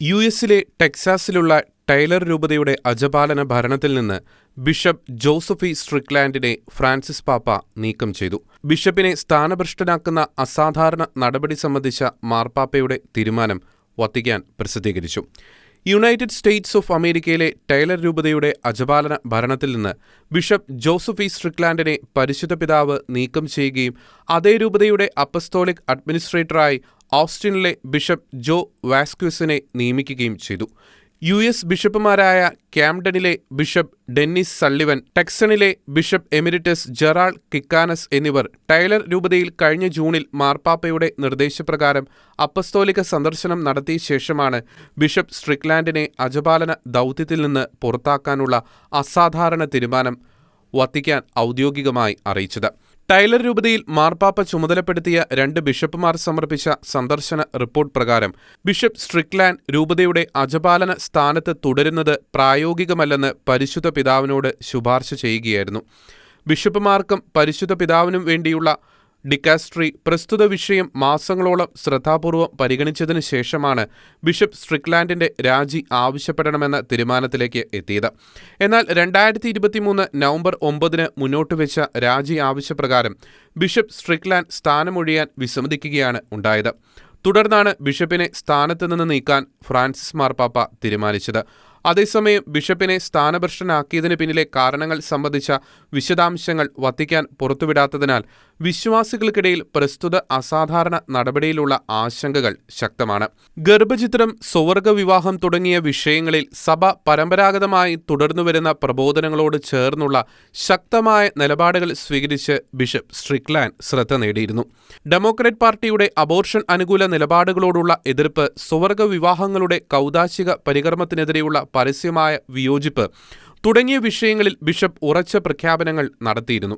U എസിലെ ടെക്സാസിലുള്ള Taylor രൂപതയുടെ അജപാലന ഭരണത്തിൽ നിന്ന് ബിഷപ്പ് ജോസഫി സ്ട്രിക്ലാൻഡിനെ ഫ്രാൻസിസ് പാപ്പ നീക്കം ചെയ്തു. ബിഷപ്പിനെ സ്ഥാനഭ്രഷ്ടനാക്കുന്ന അസാധാരണ നടപടി സംബന്ധിച്ച മാർപ്പാപ്പയുടെ തീരുമാനം വത്തിക്കാൻ പ്രസിദ്ധീകരിച്ചു. യുണൈറ്റഡ് സ്റ്റേറ്റ്സ് ഓഫ് അമേരിക്കയിലെ ടൈലർ രൂപതയുടെ അജപാലന ഭരണത്തിൽ നിന്ന് ബിഷപ്പ് ജോസഫി സ്ട്രിക്ലാൻഡിനെ പരിശുദ്ധ പിതാവ് നീക്കം ചെയ്യുകയും അതേ രൂപതയുടെ അപ്പസ്തോളിക് അഡ്മിനിസ്ട്രേറ്ററായി ഓസ്റ്റിനിലെ ബിഷപ്പ് ജോ വാസ്ക്യൂസിനെ നിയമിക്കുകയും ചെയ്തു. യു എസ് ബിഷപ്പുമാരായ ക്യാംഡനിലെ ബിഷപ്പ് ഡെന്നിസ് സള്ളിവൻ ടെക്സണിലെ ബിഷപ്പ് എമിരിറ്റസ് ജെറാൾ കിക്കാനസ് എന്നിവർ ടൈലർ രൂപതയിൽ കഴിഞ്ഞ ജൂണിൽ മാർപ്പാപ്പയുടെ നിർദ്ദേശപ്രകാരം അപ്പസ്തോലിക സന്ദർശനം നടത്തിയ ശേഷമാണ് ബിഷപ്പ് സ്ട്രിക്ലാൻഡിനെ അജപാലന ദൗത്യത്തിൽ നിന്ന് പുറത്താക്കാനുള്ള അസാധാരണ തീരുമാനം വത്തിക്കാൻ ഔദ്യോഗികമായി അറിയിച്ചത്. ടൈലർ രൂപതയിൽ മാർപ്പാപ്പ ചുമതലപ്പെടുത്തിയ രണ്ട് ബിഷപ്പുമാർ സമർപ്പിച്ച സന്ദർശന റിപ്പോർട്ട് പ്രകാരം ബിഷപ്പ് സ്ട്രിക്ലാൻഡ് രൂപതയുടെ അജപാലന സ്ഥാനത്ത് തുടരുന്നത് പ്രായോഗികമല്ലെന്ന് പരിശുദ്ധ പിതാവിനോട് ശുപാർശ ചെയ്യുകയായിരുന്നു. ബിഷപ്പുമാർക്കും പരിശുദ്ധ പിതാവിനും വേണ്ടിയുള്ള ഡിക്കാസ്ട്രി പ്രസ്തുത വിഷയം മാസങ്ങളോളം ശ്രദ്ധാപൂർവം പരിഗണിച്ചതിനു ശേഷമാണ് ബിഷപ്പ് സ്ട്രിക്ലാൻഡിന്റെ രാജി ആവശ്യപ്പെടണമെന്ന തീരുമാനത്തിലേക്ക് എത്തിയത്. എന്നാൽ രണ്ടായിരത്തി ഇരുപത്തിമൂന്ന് നവംബർ ഒമ്പതിന് മുന്നോട്ട് വെച്ച രാജി ആവശ്യപ്രകാരം ബിഷപ്പ് സ്ട്രിക്ലാൻഡ് സ്ഥാനമൊഴിയാൻ വിസമ്മതിക്കുകയാണ് ഉണ്ടായത്. തുടർന്നാണ് ബിഷപ്പിനെ സ്ഥാനത്ത് നിന്ന് നീക്കാൻ ഫ്രാൻസിസ് മാർപ്പാപ്പ തീരുമാനിച്ചത്. അതേസമയം ബിഷപ്പിനെ സ്ഥാനഭ്രഷ്ടനാക്കിയതിന് പിന്നിലെ കാരണങ്ങൾ സംബന്ധിച്ച വിശദാംശങ്ങൾ വത്തിക്കാൻ പുറത്തുവിടാത്തതിനാൽ വിശ്വാസികൾക്കിടയിൽ പ്രസ്തുത അസാധാരണ നടപടിയിലുള്ള ആശങ്കകൾ ശക്തമാണ്. ഗർഭചിത്രം സ്വർഗവിവാഹം തുടങ്ങിയ വിഷയങ്ങളിൽ സഭ പരമ്പരാഗതമായി തുടർന്നുവരുന്ന പ്രബോധനങ്ങളോട് ചേർന്നുള്ള ശക്തമായ നിലപാടുകൾ സ്വീകരിച്ച് ബിഷപ്പ് സ്ട്രിക്ലാൻഡ് ശ്രദ്ധ നേടിയിരുന്നു. ഡെമോക്രാറ്റ് പാർട്ടിയുടെ അബോർഷൻ അനുകൂല നിലപാടുകളോടുള്ള എതിർപ്പ് സ്വർഗവിവാഹങ്ങളുടെ കൗതാശിക പരികർമ്മത്തിനെതിരെയുള്ള പരസ്യമായ വിയോജിപ്പ് തുടങ്ങിയ വിഷയങ്ങളിൽ ബിഷപ്പ് ഉറച്ച പ്രഖ്യാപനങ്ങൾ നടത്തിയിരുന്നു.